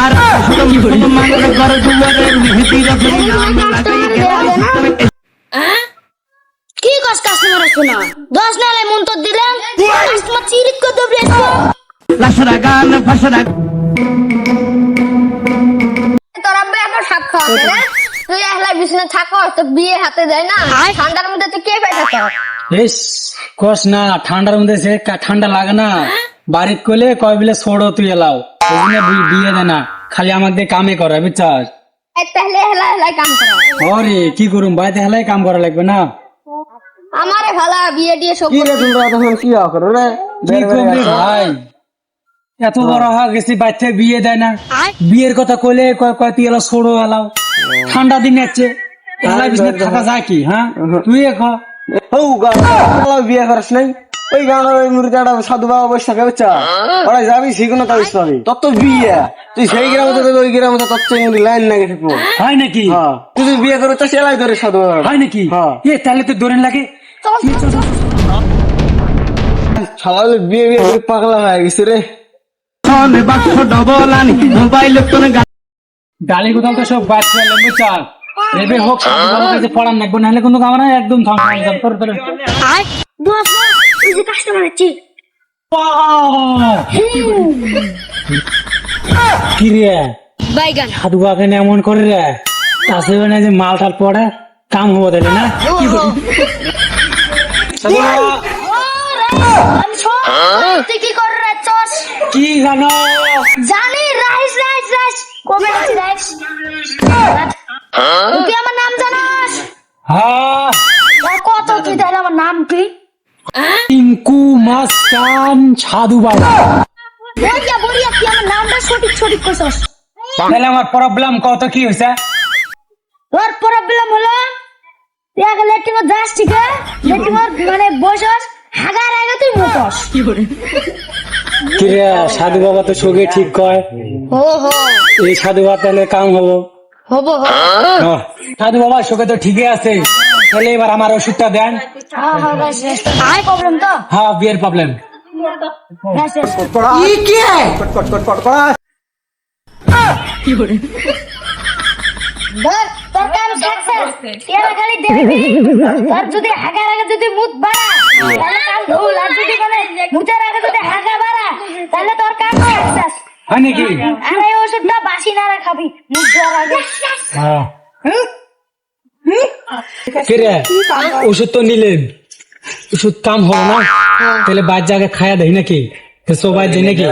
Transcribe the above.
আর মুসলমানের ঘর দুয়ারে মেহেদি রবে নাম লাগাই গেল কি কস কাস্টমার শোনা দশ নালে মন তো দিলাম কাস্টমার চিরিক করে দেবে লাসরা গান ফাসরা তোর আব্বা এখন সাপ খাওয়াতে না তুই একলা বিছানা থাকো তো বিয়ে হাতে দেয় না। ঠান্ডার মধ্যে তুই কে কস না ঠান্ডার মধ্যে সে ঠান্ডা লাগে না। বাড়িত করলে কয় বলে ছোড়ো তুই এলাও। বি- বিয়ে দে না খালি আমাকে দিয়ে কামে করে বুঝছাস? তাহলে হেলা হেলা কাম করো। ওরে কি করুম? বাড়িতে হেলাই কাম করা লাগবে না? আমারে ভালা বিয়ে দিয়ে সব কি রে তোমরা তখন কি করো রে? কি করবি ভাই? এত বড় হয়ে গেছি বাচ্চা বিয়ে দেয় না। বিয়ের কথা কইলে কয় কয় তুই এলা ছোড়ো এলাও। ঠান্ডা দিন যাচ্ছে। এলাই বিছনে থাকা যায় কি হ্যাঁ? তুই এ ক। হৌ গাড়া বিয়ে করিস নাই? ওই গাড়া ওই মুরগাটা সাধু বাবা বসে থাকে বুঝছা? ওরা যাবি শিখুন তাই পাবি। তোর তো বিয়ে। তুই সেই গ্রামে তো ওই গ্রামে তো তত চেঙ্গুরি লাইন লাগে থাকব। হয় নাকি? হ্যাঁ। তুই যদি বিয়ে করে তো সেলাই ধরে সাধু বাবা হয় নাকি? হ্যাঁ। এ তাহলে তো দৌড়েন লাগে। শালা বিয়ে বিয়ে করে পাগলা হয়ে গেছে রে। বাক্স ডবল আনি। মোবাইল তোর ডালি কোথাও তো সব বাদ ফেলে বুঝছা? এবে হোক সাধু কাছে পড়ান লাগবে নাহলে কিন্তু আমরা একদম ধ্বংস তোর তোর। এই যে কাস্টমার আছে কি রে বাইগান সাধু এমন করে রে তাছে না যে মাল টাল পড়ে কাম হব তাহলে না কি করে রে চস কি জানো জানি রাইস রাইস রাইস কবে রাইস তুই আমার নাম জানাস হ্যাঁ টিঙ্কু মাস্তান সাধু বাবা বলিয়া কি আমার নামটা সঠিক সঠিক করছস তাহলে আমার প্রবলেম কত কি তোর প্রবলেম হলো তুই আগে লেট্রিন যাস ঠিক আছে? লেট্রিন মানে বসস হাগার আগে তুই মুতস কি সাধু বাবা তো সঙ্গে ঠিক কয়। হো হো এই সাধু বাবা তাহলে কাম হব। হব সাধু বাবার সঙ্গে তো ঠিকই আছে। তাহলে এবার আমার ওষুধটা দেন। হ্যাঁ হ্যাঁ রাইস রাইস আই প্রবলেম তো? হ্যাঁ বিয়ের প্রবলেম যদি হাগার আগে যদি মুত বাড়া যদি মানে আগে যদি হাগা বাড়া তাহলে তোর কাম হয় নাকি? আর ওষুধটা বাসি না খাবি। মুখ ধোয়ার আগে। হ্যাঁ। ওষুধ তো নিলেন। ওষুধ কাম হবে না? তাহলে বাদ জায়গায় খায়া দেয় নাকি? সবাই দেয় নাকি